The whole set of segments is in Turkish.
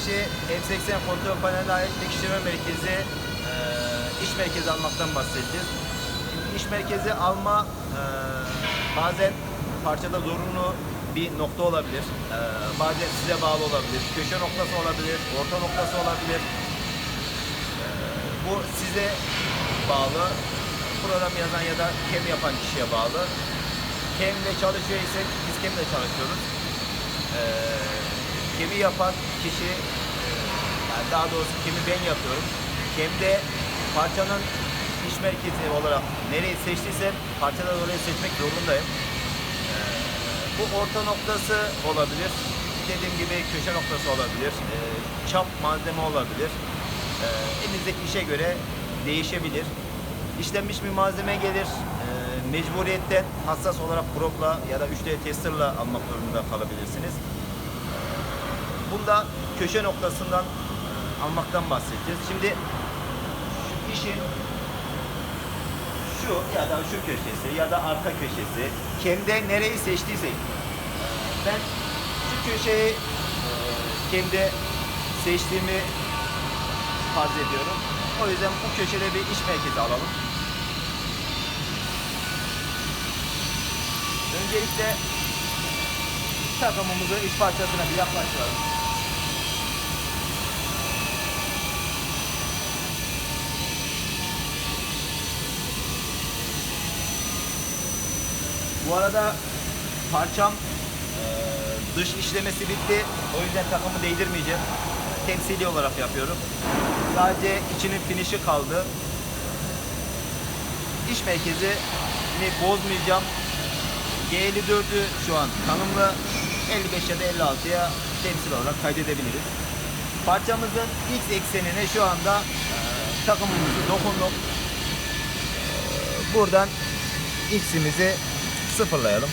kişi M80 kontrol paneline ait pekiştirme merkezi, e, iş merkezi almaktan bahsedeceğiz. İş merkezi alma e, bazen parçada zorunlu bir nokta olabilir. E, bazen size bağlı olabilir. Köşe noktası olabilir, orta noktası olabilir. Bu size bağlı. Program yazan ya da kem yapan kişiye bağlı. Kemle çalışıyor ise biz kemle çalışıyoruz. E, kemi yapan kişi e, yani daha doğrusu kemi ben yapıyorum. Kemde parçanın iş merkezi olarak nereyi seçtiysem parçadan orayı seçmek zorundayım. E, bu orta noktası olabilir. Dediğim gibi köşe noktası olabilir. E, çap malzeme olabilir. Elinizdeki işe göre değişebilir. İşlenmiş bir malzeme gelir. Mecburiyetten hassas olarak propla ya da 3D testerla almak zorunda kalabilirsiniz. Bunda köşe noktasından e, almaktan bahsedeceğiz. Şimdi şu işin şu ya da şu köşesi ya da arka köşesi kemde nereyi seçtiysek ben şu köşeyi e, kemde seçtiğimi farz ediyorum. O yüzden bu köşede bir iş merkezi alalım. Öncelikle takımımızı iş parçasına bir yaklaştıralım. Bu arada parçam eee, dış işlemesi bitti. O yüzden takımı değdirmeyeceğim. Temsili olarak yapıyorum. Sadece içinin finişi kaldı. İş merkezini bozmayacağım. G54'ü şu an tanımlı 55 ya da 56'ya temsil olarak kaydedebiliriz. Parçamızın X eksenine şu anda eee, takımımızı dokunduk. Eee, buradan X'imizi sıfırlayalım.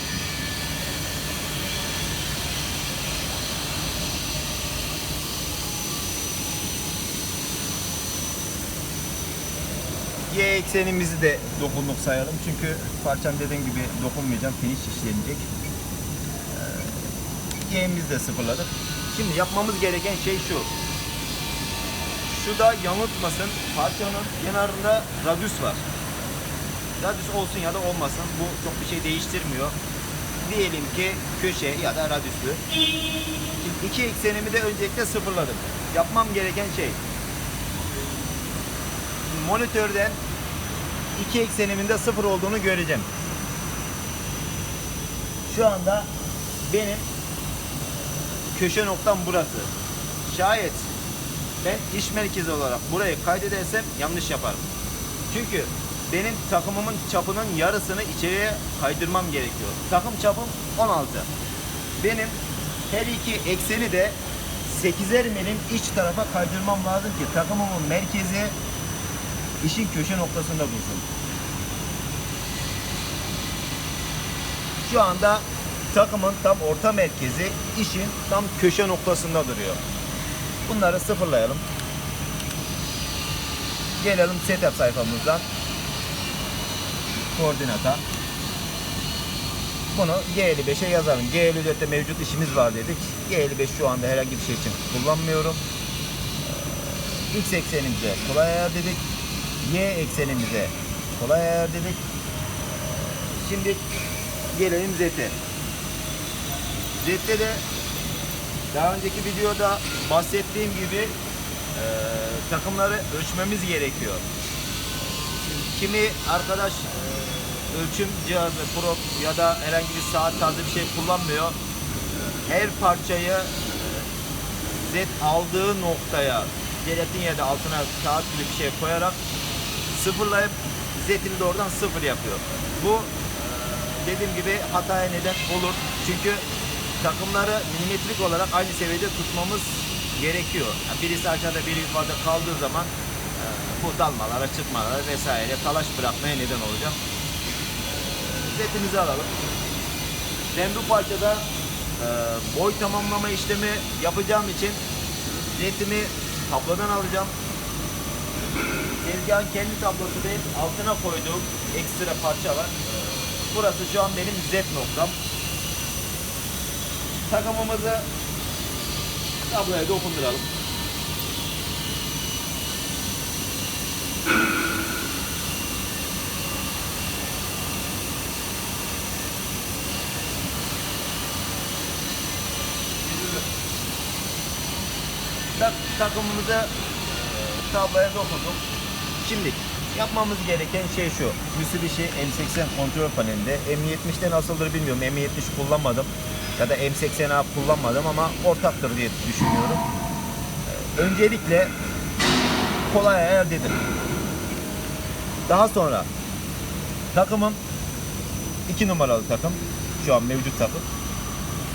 Y eksenimizi de dokunduk sayalım. Çünkü parçam dediğim gibi dokunmayacağım. Finish işlenecek. Ee, Y'imizi de sıfırladık. Şimdi yapmamız gereken şey şu. Şu da yanıltmasın. Parçanın kenarında radyüs var. Radyüs olsun ya da olmasın. Bu çok bir şey değiştirmiyor. Diyelim ki köşe ya da radyüslü. Şimdi iki eksenimi de öncelikle sıfırladım. Yapmam gereken şey monitörden iki eksenimin de sıfır olduğunu göreceğim. Şu anda benim köşe noktam burası. Şayet ben iş merkezi olarak burayı kaydedersem yanlış yaparım. Çünkü benim takımımın çapının yarısını içeriye kaydırmam gerekiyor. Takım çapım 16. Benim her iki ekseni de 8'er milim iç tarafa kaydırmam lazım ki takımımın merkezi işin köşe noktasında dursun. Şu anda takımın tam orta merkezi işin tam köşe noktasında duruyor. Bunları sıfırlayalım. Gelelim setup sayfamızdan koordinata. Bunu G55'e yazalım. G54'te mevcut işimiz var dedik. G55 şu anda herhangi bir şey için kullanmıyorum. Ee, X eksenimize kolay ayar dedik. Y eksenimize kolay ayar dedik. Şimdi gelelim Z'e. Z'de de daha önceki videoda bahsettiğim gibi e, takımları ölçmemiz gerekiyor. Kimi arkadaş ölçüm cihazı, prop ya da herhangi bir saat tarzı bir şey kullanmıyor. Her parçayı e, Z aldığı noktaya jelatin ya da altına kağıt gibi bir şey koyarak sıfırlayıp Z'ini de oradan sıfır yapıyor. Bu e, dediğim gibi hataya neden olur. Çünkü takımları milimetrik olarak aynı seviyede tutmamız gerekiyor. Yani birisi aşağıda biri yukarıda kaldığı zaman e, bu dalmalara, çıkmalara vesaire talaş bırakmaya neden olacak. Zetimizi alalım. Bu parçada e, boy tamamlama işlemi yapacağım için zetimi tablodan alacağım. Tezgahın kendi tablosu değil, altına koyduğum ekstra parça var. Burası şu an benim Z noktam. Takımımızı tabloya dokunduralım. Tak, takımımızı e, tabloya dokunduk. Şimdi yapmamız gereken şey şu. Mitsubishi M80 kontrol panelinde M70'te nasıldır bilmiyorum. M70 kullanmadım ya da M80A kullanmadım ama ortaktır diye düşünüyorum. E, Öncelikle kolay ayar dedim. Daha sonra takımım 2 numaralı takım. Şu an mevcut takım.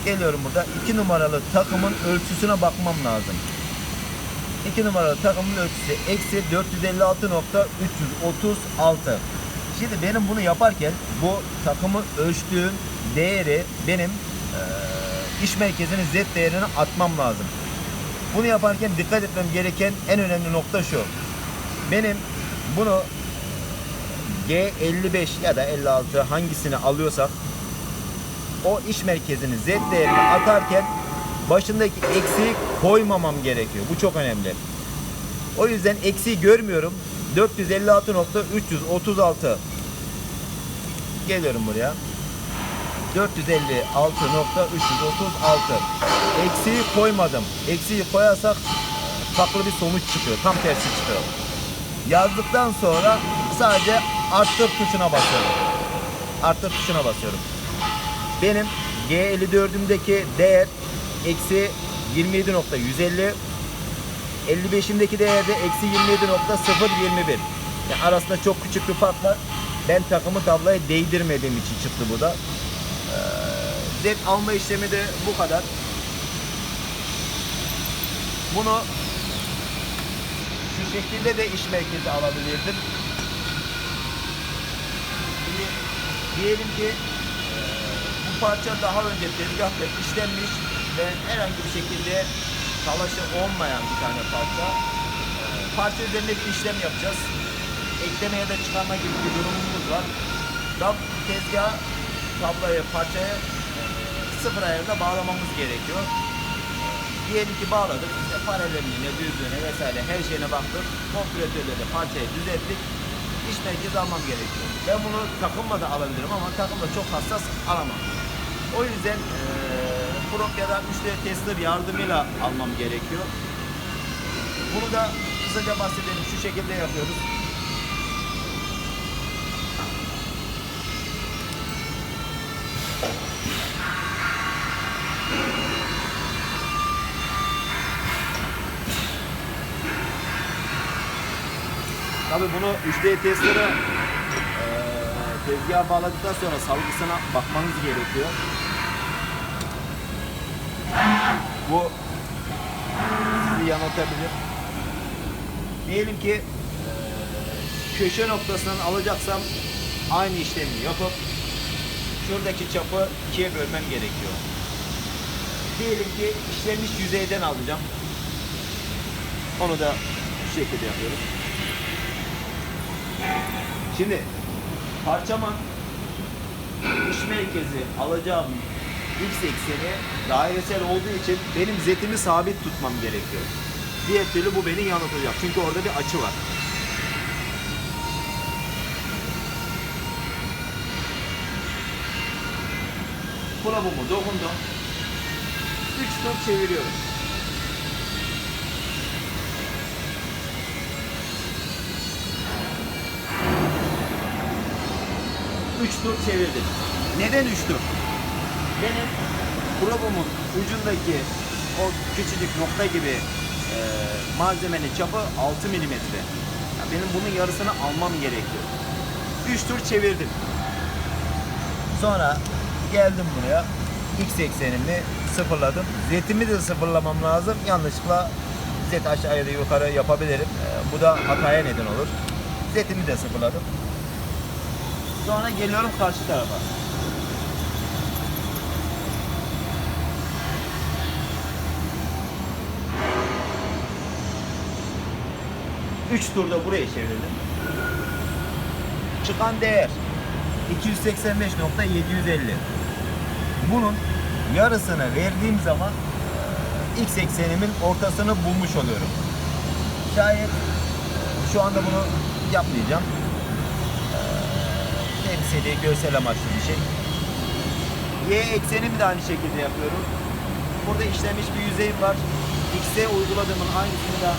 Geliyorum burada 2 numaralı takımın ölçüsüne bakmam lazım. 2 numaralı takımın ölçüsü eksi 456.336. Şimdi benim bunu yaparken bu takımı ölçtüğüm değeri benim eee, iş merkezinin Z değerini atmam lazım. Bunu yaparken dikkat etmem gereken en önemli nokta şu. Benim bunu G55 ya da 56 hangisini alıyorsak o iş merkezini Z değerini atarken başındaki eksiği koymamam gerekiyor. Bu çok önemli. O yüzden eksiği görmüyorum. 456.336 Geliyorum buraya. 456.336 Eksiği koymadım. Eksiği koyarsak farklı bir sonuç çıkıyor. Tam tersi çıkıyor. Yazdıktan sonra sadece arttır tuşuna basıyorum. Arttır tuşuna basıyorum. Benim G54'ümdeki değer eksi 27.150 55'imdeki değerde eksi 27.021 yani arasında çok küçük bir fark var. Ben takımı tabloya değdirmediğim için çıktı bu da. Ee, Z alma işlemi de bu kadar. Bunu şu şekilde de iş merkezi alabilirdim. Şimdi diyelim ki e, bu parça daha önce tezgahta işlenmiş ve herhangi bir şekilde talaşı olmayan bir tane parça. E, parça üzerinde bir işlem yapacağız. Ekleme ya da çıkarma gibi bir durumumuz var. Tab tezgah tabloya parçaya e, sıfır ayarda bağlamamız gerekiyor. Diyelim ki bağladık, işte paralelliğine, düzlüğüne vesaire her şeyine baktık. Kompresörle parçayı düzelttik. İş merkezi almam gerekiyor. Ben bunu takımla da alabilirim ama takımla çok hassas alamam. O yüzden eee Prop ya da müşteri tester yardımıyla almam gerekiyor. Bunu da kısaca bahsedelim. Şu şekilde yapıyoruz. Tabii bunu 3D testere eee tezgaha bağladıktan sonra salgısına bakmanız gerekiyor. Bu sizi yanıltabilir. Diyelim ki eee, köşe noktasından alacaksam aynı işlemi yapıp şuradaki çapı ikiye bölmem gerekiyor. Diyelim ki işlemiş yüzeyden alacağım. Onu da bu şekilde yapıyoruz. Şimdi parçamın iş merkezi alacağım x ekseni dairesel olduğu için benim zetimi sabit tutmam gerekiyor. Diğer türlü bu beni yanıltacak. Çünkü orada bir açı var. Kulabumu dokundum. 3 tur çeviriyorum. Üç tur çevirdim. Neden üç tur? Benim probumun ucundaki o küçücük nokta gibi e, malzemenin çapı 6 milimetre. Ya benim bunun yarısını almam gerekiyor. 3 tur çevirdim. Sonra geldim buraya. X eksenimi sıfırladım. Zetimi de sıfırlamam lazım. Yanlışlıkla zet aşağı ya da yukarı yapabilirim. E, bu da hataya neden olur. Zetimi de sıfırladım. Sonra geliyorum karşı tarafa. Üç turda buraya çevirdim. Çıkan değer 285.750. Bunun yarısını verdiğim zaman x eksenimin ortasını bulmuş oluyorum. Şayet şu anda bunu yapmayacağım. Ee, temsili, görsel amaçlı bir şey. Y eksenimi de aynı şekilde yapıyorum. Burada işlemiş bir yüzeyim var. X'e uyguladığımın aynısını da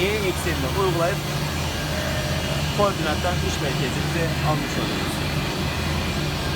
Y eksenine uygulayıp koordinattan iş merkezimize almış oluyoruz.